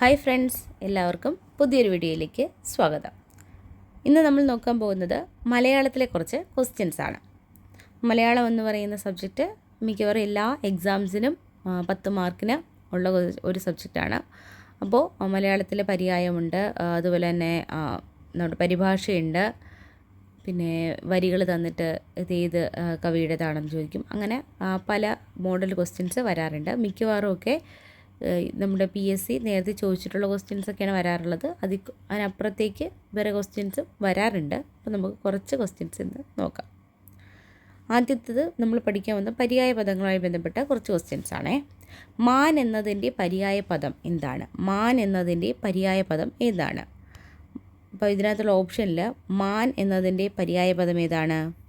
Hi friends എല്ലാവർക്കും പുതിയൊരു വീഡിയോയിലേക്ക് സ്വാഗതം. ഇന്ന് നമ്മൾ നോക്കാൻ പോകുന്നത് മലയാളത്തിലെ കുറച്ച് ക്വസ്റ്റ്യൻസ് ആണ്. മലയാളം എന്ന് പറയുന്ന സബ്ജക്റ്റ് മിക്കവാറും എല്ലാ എക്സാംസിനും പത്ത് മാർക്കിന് ഉള്ള ഒരു- സബ്ജക്റ്റാണ് അപ്പോൾ മലയാളത്തിലെ പര്യായമുണ്ട് അതുപോലെ തന്നെ നമ്മുടെ പരിഭാഷയുണ്ട്. പിന്നെ വരികൾ തന്നിട്ട് ഇത് ഏത് കവിയുടേതാണെന്ന് ചോദിക്കും. അങ്ങനെ പല മോഡൽ ക്വസ്റ്റ്യൻസ് വരാറുണ്ട്. മിക്കവാറും ഒക്കെ നമ്മുടെ പി എസ് സി നേരത്തെ ചോദിച്ചിട്ടുള്ള ക്വസ്റ്റ്യൻസ് ഒക്കെയാണ് വരാറുള്ളത്. അതിൽ അതിനപ്പുറത്തേക്ക് വേറെ ക്വസ്റ്റ്യൻസ് വരാറുണ്ട്. അപ്പോൾ നമുക്ക് കുറച്ച് ക്വസ്റ്റ്യൻസ് ഇന്ന് നോക്കാം. ആദ്യത്തേത് നമ്മൾ പഠിക്കാൻ വന്ന പര്യായ പദങ്ങളുമായി ബന്ധപ്പെട്ട കുറച്ച് ക്വസ്റ്റ്യൻസ് ആണേ. മാൻ എന്നതിന്റെ പര്യായ പദം എന്താണ്? മാൻ എന്നതിന്റെ പര്യായ പദം ഏതാണ്? അപ്പോൾ ഇതിനകത്തുള്ള ഓപ്ഷനിൽ മാൻ എന്നതിന്റെ പര്യായ പദം ഏതാണ്?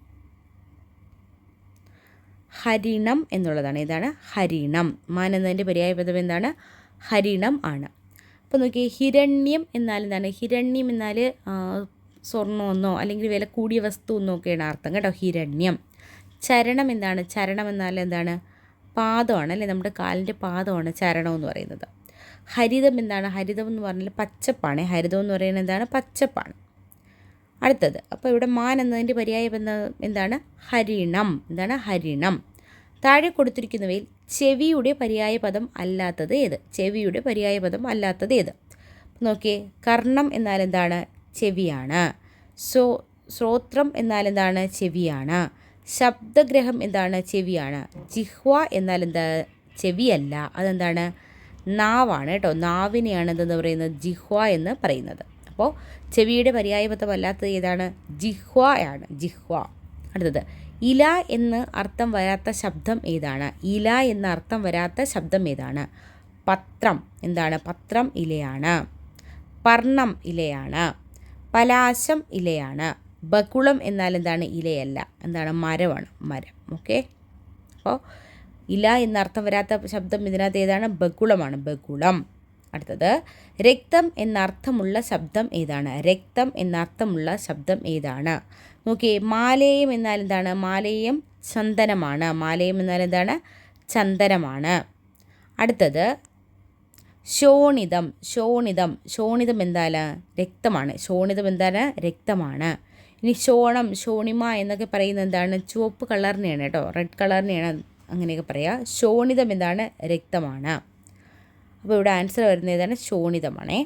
ഹരിണം എന്നുള്ളതാണ്. ഇതാണ് ഹരിണം. മാൻ എന്നതിന്റെ പര്യായ പദം എന്താണ്? ഹരിണം ആണ്. അപ്പോൾ നോക്കി ഹിരണ്യം എന്നാൽ എന്താണ്? ഹിരണ്യം എന്നാൽ സ്വർണമെന്നോ അല്ലെങ്കിൽ വില കൂടിയ വസ്തു എന്നൊക്കെയാണ് അർത്ഥം കേട്ടോ ഹിരണ്യം. ചരണം എന്താണ്? ചരണം എന്നാൽ എന്താണ്? പാദമാണ് അല്ലേ? നമ്മുടെ കാലിന്റെ പാദമാണ് ചരണം എന്ന് പറയുന്നത്. ഹരിതം എന്താണ്? ഹരിതം എന്ന് പറഞ്ഞാൽ പച്ചപ്പാണ്. ഹരിതം എന്ന് പറയുന്നത് എന്താണ്? പച്ചപ്പാണ്. അടുത്തത്. അപ്പോൾ ഇവിടെ മാൻ എന്നതിന്റെ പര്യായ ബന്ധം എന്താണ്? ഹരിണം. എന്താണ്? ഹരിണം. താഴെ കൊടുത്തിരിക്കുന്നവയിൽ ചെവിയുടെ പര്യായ പദം അല്ലാത്തത് ഏത്? ചെവിയുടെ പര്യായ പദം അല്ലാത്തത് ഏത്? നോക്കിയേ കർണം എന്നാൽ എന്താണ്? ചെവിയാണ്. സോ ശ്രോത്രം എന്നാൽ എന്താണ്? ചെവിയാണ്. ശബ്ദഗ്രഹം എന്താണ്? ചെവിയാണ്. ജിഹ്വ എന്നാൽ എന്താ? ചെവിയല്ല. അതെന്താണ്? നാവാണ് കേട്ടോ. നാവിനെയാണ് എന്തെന്ന് പറയുന്നത്? ജിഹ്വ എന്ന് പറയുന്നത്. അപ്പോൾ ചെവിയുടെ പര്യായപദം അല്ലാത്തത് ഏതാണ് ആണ്. ജിഹ്വ. അടുത്തത്. ഇല എന്ന് അർത്ഥം വരാത്ത ശബ്ദം ഏതാണ്? ഇല എന്ന അർത്ഥം വരാത്ത ശബ്ദം ഏതാണ്? പത്രം. എന്താണ്? പത്രം ഇലയാണ്. പർണം ഇലയാണ്. പലാശം ഇലയാണ്. ബകുളം എന്നാൽ എന്താണ്? ഇലയല്ല. എന്താണ്? മരമാണ്. മരം. ഓക്കെ? അപ്പോൾ ഇല എന്നർത്ഥം വരാത്ത ശബ്ദം ഇതിനകത്ത് ഏതാണ്? ബകുളമാണ്. ബകുളം. അടുത്തത്. രക്തം എന്നർത്ഥമുള്ള ശബ്ദം ഏതാണ്? രക്തം എന്നർത്ഥമുള്ള ശബ്ദം ഏതാണ്? നോക്കിയേ മാലേയം എന്നാൽ എന്താണ്? മാലേയം ചന്ദനമാണ്. മാലേയം എന്നാൽ എന്താണ്? ചന്ദനമാണ്. അടുത്തത്. ശോണിതം. ശോണിതം. ശോണിതം എന്താണ്? രക്തമാണ്. ശോണിതം എന്താണ്? രക്തമാണ്. ഇനി ശോണം ശോണിമ എന്നൊക്കെ പറയുന്നത് എന്താണ്? ചുവപ്പ് കളറിനെയാണ് കേട്ടോ. റെഡ് കളറിനെയാണ് അങ്ങനെയൊക്കെ പറയുക ശോണിതം എന്താണ്? രക്തമാണ്. അപ്പോൾ ഇവിടെ ആൻസർ വരുന്നത് ഏതാണ് ശോണിതമാണേ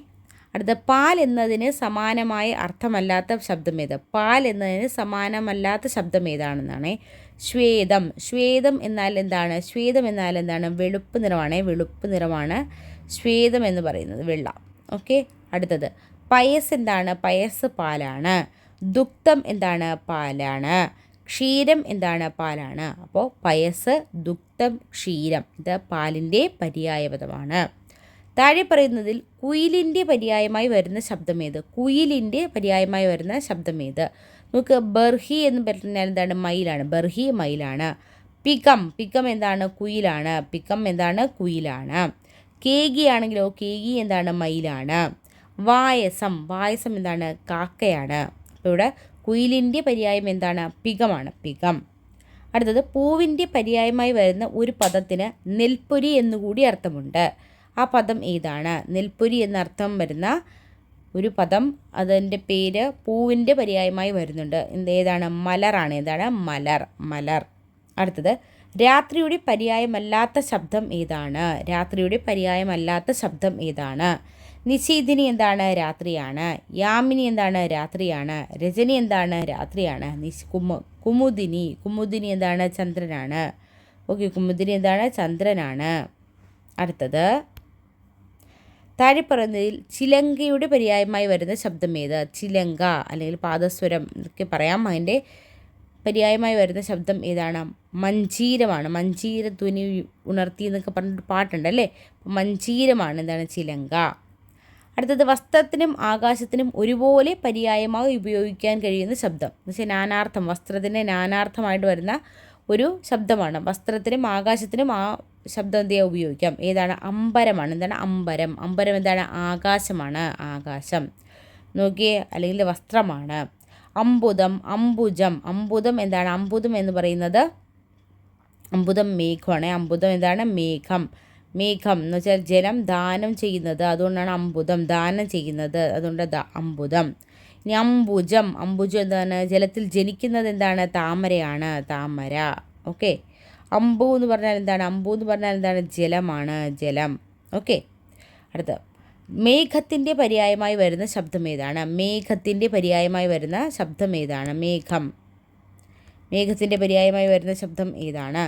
അടുത്ത പാൽ എന്നതിന് സമാനമായ അർത്ഥമല്ലാത്ത ശബ്ദം ഏത്? പാൽ എന്നതിന് സമാനമല്ലാത്ത ശബ്ദം ഏതാണെന്നാണ്. ശ്വേതം. ശ്വേതം എന്നാൽ എന്താണ്? ശ്വേതം എന്നാൽ എന്താണ്? വെളുപ്പ് നിറമാണ്. വെളുപ്പ് നിറമാണ് ശ്വേതം എന്ന് പറയുന്നത്. വെള്ള. ഓക്കെ? അടുത്തത്. പയസ് എന്താണ്? പയസ് പാലാണ്. ദുഗ്ധം എന്താണ്? പാലാണ്. ക്ഷീരം എന്താണ്? പാലാണ്. അപ്പോൾ പയസ് ദുഗ്ധം ക്ഷീരം. ഇത് പാലിന്റെ പര്യായപദമാണ്. താഴെ പറയുന്നതിൽ കുയിലിന്റെ പര്യായമായി വരുന്ന ശബ്ദമേത് കുയിലിന്റെ പര്യായമായി വരുന്ന ശബ്ദമേത് നമുക്ക് ബർഹി എന്ന് പറഞ്ഞാൽ എന്താണ്? മയിലാണ്. ബർഹി മയിലാണ്. പികം. പികം എന്താണ്? കുയിലാണ്. പികം എന്താണ്? കുയിലാണ്. കേഗി ആണെങ്കിലോ? കേഗി എന്താണ്? മയിലാണ്. വായസം. വായസം എന്താണ്? കാക്കയാണ്. അപ്പോൾ ഇവിടെ കുയിലിന്റെ പര്യായം എന്താണ്? പികമാണ്. പികം. അടുത്തത് പൂവിന്റെ പര്യായമായി വരുന്ന ഒരു പദത്തിന് നെൽപ്പൊരി എന്നുകൂടി അർത്ഥമുണ്ട്. ആ പദം ഏതാണ്? നെൽപ്പൊരി എന്നർത്ഥം വരുന്ന ഒരു പദം അതിന്റെ പേര് പൂവിന്റെ പര്യായമായി വരുന്നുണ്ട്. ഏതാണ്? മലറാണ് ഏതാണ് മലർ മലർ. അടുത്തത് രാത്രിയുടെ പര്യായമല്ലാത്ത ശബ്ദം ഏതാണ്? രാത്രിയുടെ പര്യായമല്ലാത്ത ശബ്ദം ഏതാണ്? നിശീദിനി എന്താണ്? രാത്രിയാണ്. യാമിനി എന്താണ്? രാത്രിയാണ്. രജനി എന്താണ്? രാത്രിയാണ്. നിശ് കുമു കുമുദിനി. കുമുദിനി എന്താണ്? ചന്ദ്രനാണ്. ഓക്കെ കുമുദിനി എന്താണ്? ചന്ദ്രനാണ്. അടുത്തത് താഴെ പറയുന്നതിൽ ചിലങ്കയുടെ പര്യായമായി വരുന്ന ശബ്ദം ഏത്? ചിലങ്ക അല്ലെങ്കിൽ പാദസ്വരം എന്നൊക്കെ പറയാം. അതിന്റെ പര്യായമായി വരുന്ന ശബ്ദം ഏതാണ്? മഞ്ചീരമാണ്. മഞ്ചീര ധ്വനി ഉണർത്തി എന്നൊക്കെ പറഞ്ഞിട്ട് പാട്ടുണ്ട് അല്ലേ? മഞ്ചീരമാണ്. എന്താണ്? ചിലങ്ക. അടുത്തത് വസ്ത്രത്തിനും ആകാശത്തിനും ഒരുപോലെ പര്യായമായി ഉപയോഗിക്കാൻ കഴിയുന്ന ശബ്ദം. എന്ന് വെച്ചാൽ നാനാർത്ഥം വസ്ത്രത്തിന്റെ നാനാർത്ഥമായിട്ട് വരുന്ന ഒരു ശബ്ദമാണ്. വസ്ത്രത്തിനും ആകാശത്തിനും ആ ശബ്ദം എന്ത് ചെയ്യാൻ ഉപയോഗിക്കാം. ഏതാണ്? അമ്പരമാണ്. എന്താണ്? അമ്പരം. അമ്പരം എന്താണ്? ആകാശമാണ്. ആകാശം. നോക്കിയേ അല്ലെങ്കിൽ വസ്ത്രമാണ്. അമ്പുതം അമ്പുജം അമ്പുതം എന്താണ്? അമ്പുതം എന്ന് പറയുന്നത് അമ്പുതം മേഘമാണ്. അമ്പുതം എന്താണ്? മേഘം. മേഘം എന്ന് വെച്ചാൽ ജലം ദാനം ചെയ്യുന്നത്. അതുകൊണ്ടാണ് അമ്പുതം ദാനം ചെയ്യുന്നത്. അതുകൊണ്ട് അമ്പുതം ഇനി അമ്പുജം അമ്പുജം എന്താണ്? ജലത്തിൽ ജനിക്കുന്നത് എന്താണ്? താമരയാണ്. താമര. ഓക്കെ. അമ്പു എന്ന് പറഞ്ഞാൽ എന്താണ്? അമ്പു എന്ന് പറഞ്ഞാൽ എന്താണ്? ജലമാണ് ജലം. ഓക്കെ. അടുത്ത. മേഘത്തിന്റെ പര്യായമായി വരുന്ന ശബ്ദം ഏതാണ്? മേഘത്തിന്റെ പര്യായമായി വരുന്ന ശബ്ദം ഏതാണ്? മേഘം. മേഘത്തിന്റെ പര്യായമായി വരുന്ന ശബ്ദം ഏതാണ്?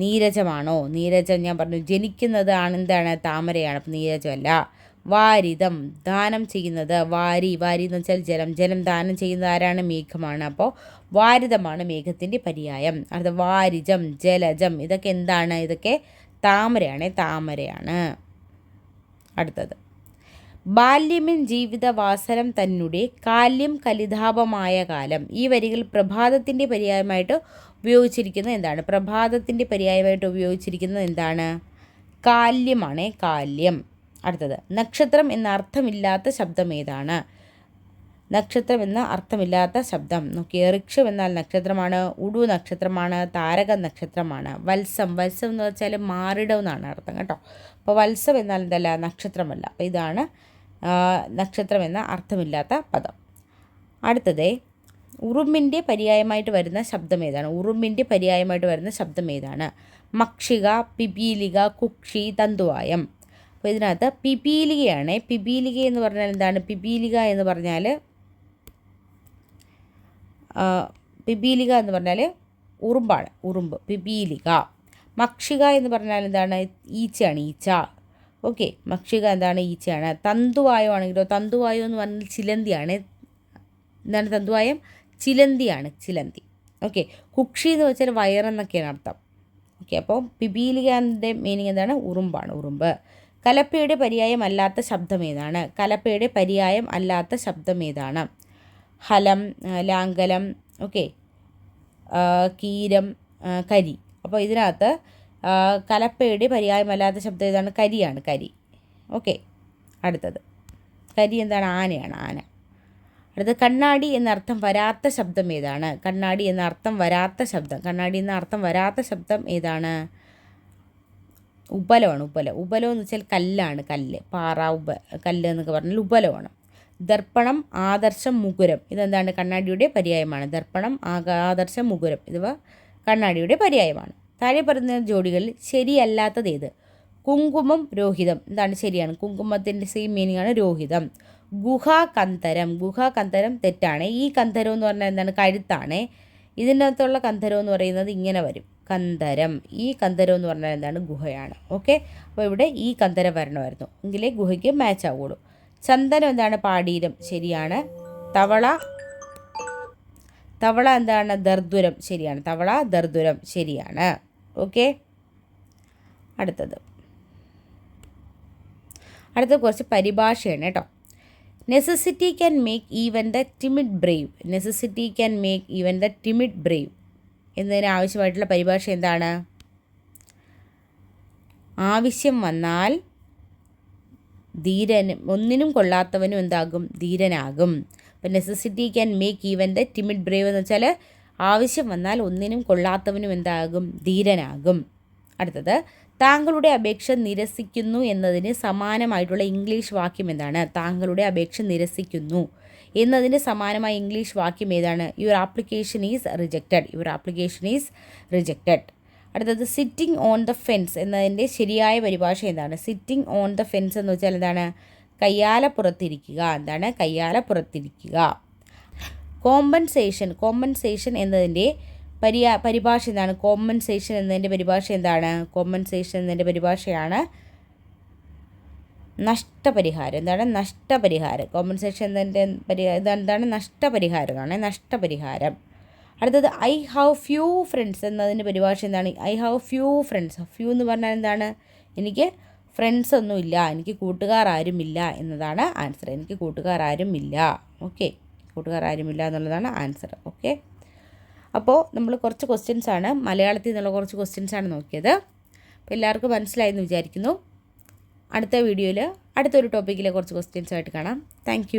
നീരജമാണോ? നീരജം ഞാൻ പറഞ്ഞു ജനിക്കുന്നത് എന്താണ് താമരയാണ്. അപ്പം നീരജമല്ല. വാരിതം. ദാനം ചെയ്യുന്നത് വാരി വാരി എന്ന് വെച്ചാൽ ജലം. ജലം ദാനം ചെയ്യുന്നത് ആരാണ്? മേഘമാണ്. അപ്പോൾ വാരിതമാണ് മേഘത്തിന്റെ പര്യായം. അടുത്ത വാരിജം ജലജം ഇതൊക്കെ എന്താണ്? ഇതൊക്കെ താമരയാണ് താമരയാണ്. അടുത്തത്. ബാല്യമിൻ ജീവിതവാസരം തന്നെ കാല്യം കലിതാപമായ കാലം. ഈ വരികൾ പ്രഭാതത്തിന്റെ പര്യായമായിട്ട് ഉപയോഗിച്ചിരിക്കുന്നത് എന്താണ്? പ്രഭാതത്തിന്റെ പര്യായമായിട്ട് ഉപയോഗിച്ചിരിക്കുന്നത് എന്താണ്? കാല്യമാണ് കാല്യം. അടുത്തത്. നക്ഷത്രം എന്ന അർത്ഥമില്ലാത്ത ശബ്ദം ഏതാണ്? നക്ഷത്രം എന്ന അർത്ഥമില്ലാത്ത ശബ്ദം. നോക്കിയ ഋക്ഷം എന്നാൽ നക്ഷത്രമാണ് ഉടു നക്ഷത്രമാണ് താരക നക്ഷത്രമാണ്. വത്സം. വത്സം എന്ന് വെച്ചാൽ മാറിടം എന്നാണ് അർത്ഥം കേട്ടോ. അപ്പോൾ വത്സം എന്നാൽ എന്തല്ല നക്ഷത്രമല്ല. അപ്പോൾ ഇതാണ് നക്ഷത്രം എന്ന അർത്ഥമില്ലാത്ത പദം. അടുത്തത് ഉറുമ്പിന്റെ പര്യായമായിട്ട് വരുന്ന ശബ്ദം ഏതാണ്? ഉറുമ്പിന്റെ പര്യായമായിട്ട് വരുന്ന ശബ്ദം ഏതാണ്? മക്ഷിക പിപീലിക കുക്ഷി തന്തുവായം. അപ്പോൾ ഇതിനകത്ത് പിപീലികയാണ്. പിപീലിക എന്ന് പറഞ്ഞാൽ എന്താണ്? പിപീലിക എന്ന് പറഞ്ഞാൽ പിപീലിക എന്ന് പറഞ്ഞാൽ ഉറുമ്പാണ്. ഉറുമ്പ്. പിപീലിക. മക്ഷിക എന്ന് പറഞ്ഞാൽ എന്താണ്? ഈച്ചയാണ് ഈച്ച. ഓക്കെ. മക്ഷിക എന്താണ്? ഈച്ചയാണ്. തന്തുവായോ ആണെങ്കിലോ തന്തുവായോ എന്ന് പറഞ്ഞാൽ ചിലന്തിയാണ്. എന്താണ് തന്തുവായം? ചിലന്തിയാണ്. ചിലന്തി. ഓക്കെ. കുക്ഷി എന്ന് വെച്ചാൽ വയറെന്നൊക്കെയാണ് അർത്ഥം. ഓക്കെ. അപ്പോൾ പിപീലികന്റെ മീനിങ് എന്താണ്? ഉറുമ്പാണ്. ഉറുമ്പ്. കലപ്പയുടെ പര്യായം അല്ലാത്ത ശബ്ദം ഏതാണ്? കലപ്പയുടെ പര്യായം അല്ലാത്ത ശബ്ദം ഏതാണ്? ഹലം ലാംഗലം ഓക്കെ. കീരം കരി. അപ്പോൾ ഇതിനകത്ത് കലപ്പയുടെ പര്യായമല്ലാത്ത ശബ്ദം ഏതാണ്? കരിയാണ് കരി. ഓക്കെ. അടുത്തത്. കരി എന്താണ്? ആനയാണ് ആന. അടുത്ത കണ്ണാടി എന്നർത്ഥം വരാത്ത ശബ്ദം ഏതാണ്? കണ്ണാടി എന്ന അർത്ഥം വരാത്ത ശബ്ദം. കണ്ണാടി എന്ന അർത്ഥം വരാത്ത ശബ്ദം ഏതാണ്? ഉപലമാണ് ഉബല. ഉബലം എന്ന് വെച്ചാൽ കല്ലാണ് കല്ല്. പാറ ഉപ കല്ല് എന്നൊക്കെ പറഞ്ഞാൽ ഉബലമാണ്. ദർപ്പണം ആദർശം മുകുരം. ഇതെന്താണ്? കണ്ണാടിയുടെ പര്യായമാണ്. ദർപ്പണം ആദർശം മുകുരം. ഇവ കണ്ണാടിയുടെ പര്യായമാണ്. താഴെ പറയുന്ന ജോഡികളിൽ ശരിയല്ലാത്തത് ഏത്? കുങ്കുമം രോഹിതം. എന്താണ് ശരിയാണ്? കുങ്കുമത്തിന്റെ സെയിം മീനിങ് ആണ് രോഹിതം. ഗുഹാ കന്തരം. ഗുഹാ കന്തരം തെറ്റാണ്. ഈ കന്തരം എന്ന് പറഞ്ഞാൽ എന്താണ്? കഴുത്താണ്. ഇതിനകത്തുള്ള കന്തരം എന്ന് പറയുന്നത് ഇങ്ങനെ വരും. കന്തരം. ഈ കന്തരം എന്ന് പറഞ്ഞാൽ എന്താണ്? ഗുഹയാണ്. ഓക്കെ അപ്പോൾ ഇവിടെ ഈ കന്തരം വരണമായിരുന്നു എങ്കിലേ ഗുഹയ്ക്ക് മാച്ച് ആവുള്ളൂ ചന്ദനം എന്താണ്? പാടീരം ശരിയാണ്. തവള തവള എന്താണ്? ദർദുരം ശരിയാണ്. തവള ദർദുരം ശരിയാണ്. ഓക്കെ അടുത്തത്. അടുത്ത കുറച്ച് പരിഭാഷയാണ് കേട്ടോ. Necessity can make even the timid brave necessity can make even the timid brave എന്നതിന് ആവശ്യമായിട്ടുള്ള പരിഭാഷ എന്താണ്? ആവശ്യം വന്നാൽ ധീരൻ ഒന്നിനും കൊള്ളാത്തവനും എന്താകും? ധീരനാകും. അപ്പം necessity can make even the timid brave എന്ന് വെച്ചാൽ ആവശ്യം വന്നാൽ ഒന്നിനും കൊള്ളാത്തവനും എന്താകും? ധീരനാകും. അടുത്തത് താങ്കളുടെ അപേക്ഷ നിരസിക്കുന്നു എന്നതിന് സമാനമായിട്ടുള്ള ഇംഗ്ലീഷ് വാക്യം എന്താണ്? താങ്കളുടെ അപേക്ഷ നിരസിക്കുന്നു. എന്നതിന് സമാനമായ ഇംഗ്ലീഷ് വാക്യം ഏതാണ്? Your application is rejected your application is rejected അടുത്തത് സിറ്റിംഗ് ഓൺ ദ ഫെൻസ് എന്നതിന്റെ ശരിയായ പരിഭാഷ എന്താണ്? സിറ്റിംഗ് ഓൺ ദ ഫെൻസ് എന്ന് വെച്ചാൽ എന്താണ്? കയ്യാല പുറത്തിരിക്കുക എന്താണ്? കയ്യാല പുറത്തിരിക്കുക കോമ്പൻസേഷൻ കോമ്പൻസേഷൻ എന്നതിന്റെ പരിയാ പരിഭാഷ എന്താണ്? കോമ്പൻസേഷൻ എന്നതിന്റെ പരിഭാഷ എന്താണ്? കോമ്പൻസേഷൻ എന്നതിന്റെ പരിഭാഷയാണ് നഷ്ടപരിഹാരം. എന്താണ് നഷ്ടപരിഹാരം. കോമ്പൻസേഷൻ എന്നതിന്റെ പരിഹാരം എന്താണ്? നഷ്ടപരിഹാരം എന്നാണ് നഷ്ടപരിഹാരം. അടുത്തത് ഐ ഹാവ് ഫ്യൂ ഫ്രണ്ട്സ് എന്നതിന്റെ പരിഭാഷ എന്താണ്? I have few friends few എന്ന് പറഞ്ഞാൽ എന്താണ്? എനിക്ക് ഫ്രണ്ട്സ് ഒന്നുമില്ല എനിക്ക് കൂട്ടുകാർ ആരുമില്ല എന്നതാണ് ആൻസർ എനിക്ക് കൂട്ടുകാർ ആരുമില്ല ഓക്കെ കൂട്ടുകാർ ആരുമില്ല എന്നുള്ളതാണ് ആൻസർ ഓക്കെ അപ്പോൾ നമ്മൾ കുറച്ച് ക്വസ്റ്റ്യൻസ് ആണ്. മലയാളത്തിൽ നിന്നുള്ള കുറച്ച് ക്വസ്റ്റ്യൻസ് ആണ് നോക്കിയത്. അപ്പോൾ എല്ലാവർക്കും മനസ്സിലായെന്ന് വിചാരിക്കുന്നു. അടുത്ത വീഡിയോയിൽ അടുത്തൊരു ടോപ്പിക്കിലെ കുറച്ച് ക്വസ്റ്റ്യൻസ് ആയിട്ട് കാണാം. താങ്ക്